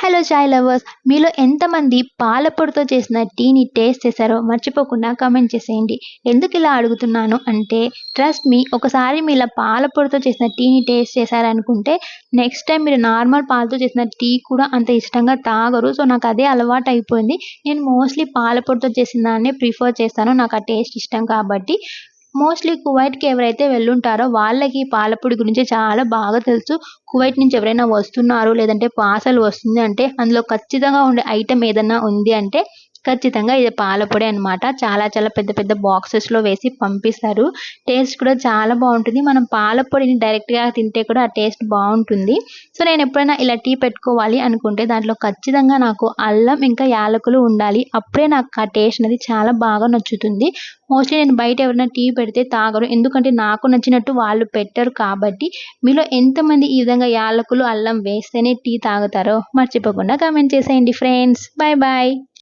Hello చాయ్ lovers మీలో ఎంతమంది పాలపొడితో చేసిన టీని టేస్ట్ చేశారో మర్చిపోకుండా కామెంట్ చేసేయండి. ఎందుకు ఇలా అడుగుతున్నాను అంటే ట్రస్ట్ మీ ఒకసారి మీరు ఇలా పాలపొడితో చేసిన టీని టేస్ట్ చేశారనుకుంటే నెక్స్ట్ టైం మీరు నార్మల్ పాలతో చేసిన టీ కూడా అంత ఇష్టంగా తాగరు. సో నాకు అదే అలవాటు అయిపోయింది. నేను మోస్ట్లీ పాలపొడితో చేసిన దాన్నే ప్రిఫర్ చేస్తాను. నాకు ఆ టేస్ట్ ఇష్టం కాబట్టి. మోస్ట్లీ కువైట్కి ఎవరైతే వెళ్ళుంటారో వాళ్ళకి పాలపొడి గురించి చాలా బాగా తెలుసు. కువైట్ నుంచి ఎవరైనా వస్తున్నారు లేదంటే పార్సల్ వస్తుంది అంటే అందులో ఖచ్చితంగా ఉండే ఐటెం ఏదైనా ఉంది అంటే ఖచ్చితంగా ఇది పాలపొడి అనమాట చాలా చాలా పెద్ద పెద్ద బాక్సెస్లో వేసి పంపిస్తారు. టేస్ట్ కూడా చాలా బాగుంటుంది. మనం పాలపొడిని డైరెక్ట్గా తింటే కూడా ఆ టేస్ట్ బాగుంటుంది. సో నేను ఎప్పుడైనా ఇలా టీ పెట్టుకోవాలి అనుకుంటే దాంట్లో ఖచ్చితంగా నాకు అల్లం ఇంకా యాలకులు ఉండాలి. అప్పుడే నాకు ఆ టేస్ట్ అనేది చాలా బాగా నచ్చుతుంది. మోస్ట్లీ నేను బయట ఎవరైనా టీ పెడితే తాగరు. ఎందుకంటే నాకు నచ్చినట్టు వాళ్ళు పెట్టరు కాబట్టి మీలో ఎంతమంది ఈ విధంగా యాలకులు అల్లం వేస్తేనే టీ తాగుతారో మర్చిపోకుండా కామెంట్ చేసేయండి ఫ్రెండ్స్ బాయ్ బాయ్